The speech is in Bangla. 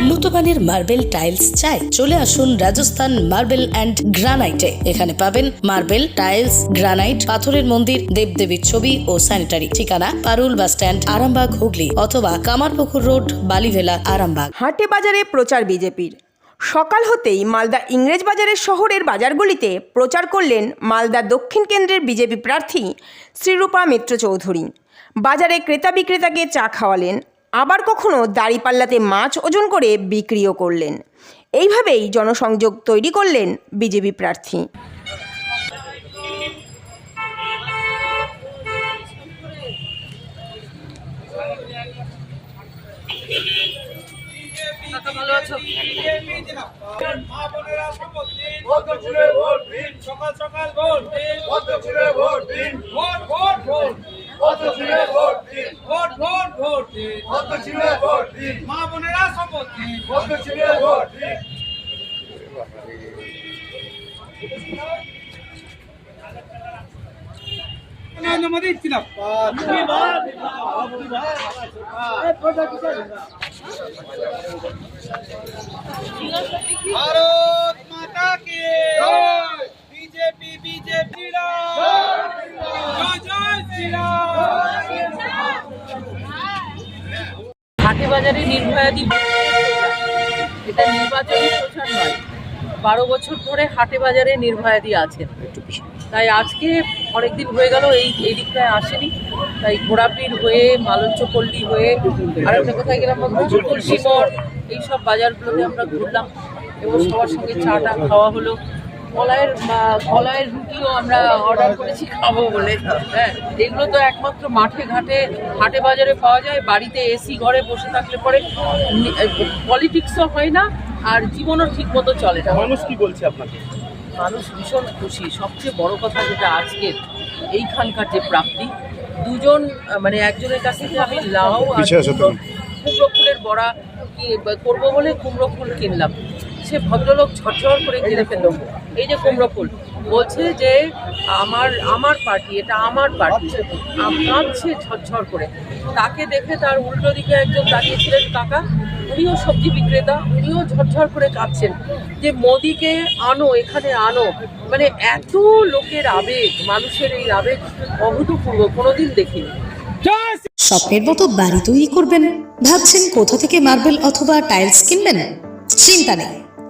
উন্নতমানের মার্বেল টাইলস চাই। চলে আসুন রাজস্থান মার্বেল অ্যান্ড গ্রানাইটে। এখানে পাবেন মার্বেল টাইলস, গ্রানাইট, পাথরের মন্দির, দেবদেবীর ছবি ও স্যানিটারি। ঠিকানা পারুল বাস স্ট্যান্ড, আরামবাগ, হুগলি অথবা কামারপুকুর রোড, বালিভেলা, আরামবাগ। হাটে বাজারে প্রচার বিজেপির। সকাল হতেই মালদা ইংরেজ বাজারের শহরের বাজারগুলিতে প্রচার করলেন মালদা দক্ষিণ কেন্দ্রের বিজেপি প্রার্থী শ্রীরূপা মিত্র চৌধুরী বাজারে ক্রেতা বিক্রেতাকে চা খাওয়ালেন আবার কখনো দাড়িপাল্লাতে মাছ ওজন করে বিক্রিও করলেন এইভাবেই জনসংযোগ তৈরি করলেন বিজেপি প্রার্থী ভোট ভোট দিন vote vote vote vote vote vote vote দিন। মা বোনেরা শপথ নিন নরেন্দ্র মোদী জিন্দাবাদ। ভারত বাজারে নির্ভয়াদি এটা নির্বাচনী প্রচার নয়। বারো বছর ধরে হাটে বাজারে নির্ভয়াদি আছেন। তাই আজকে অনেকদিন হয়ে গেল এই এই দিকটায় আসেনি। তাই ঘোড়াপির হয়ে মালঞ্চপল্লী হয়ে আর একটা কোথায় গেলাম তুলসী এইসব বাজারগুলোতে আমরা ঘুরলাম। এবং সবার সঙ্গে চাটা খাওয়া হলো। কলাইয়ের মা- কলাইয়ের রুটিও আমরা অর্ডার করেছি খাব বলে। হ্যাঁ এগুলো তো একমাত্র মাঠে ঘাটে হাটে বাজারে পাওয়া যায় বাড়িতে এসি ঘরে বসে থাকলে পরে পলিটিক্সও হয় না আর জীবনও ঠিক মতো চলে না। মানুষ কি বলছে আপনাকে? মানুষ ভীষণ খুশি। সবচেয়ে বড় কথা যেটা আজকের এইখানকার যে প্রাপ্তি দুজন মানে একজনের কাছ থেকে আমি লাউ আর কুমড়ো ফুলের বড়া করব বলে কুমড়ো ফুল কিনলাম। সে ভদ্রলোক ঝরঝর করে কিনে ফেলল। এই যে কুমড়ো ফুল। বলছে যে আমার আমার পার্টি এটা আমার পার্টি। কাঁদছে ঝরঝর করে। তাকে দেখে তার উল্টো দিকে একজন দাঁড়িয়েছিলেন কাকা। উনিও সবজি বিক্রেতা উনিও ঝরঝর করে কাঁদছেন যে মোদিকে আনো এখানে আনো। মানে এত লোকের আবেগ মানুষের এই আবেগ অভূতপূর্ব কোনোদিন দেখিনি। স্বপ্নের মতো বাড়ি তৈরি করবেন ভাবছেন কোথা থেকে মার্বেল অথবা টাইলস কিনবেন? চিন্তা নেই।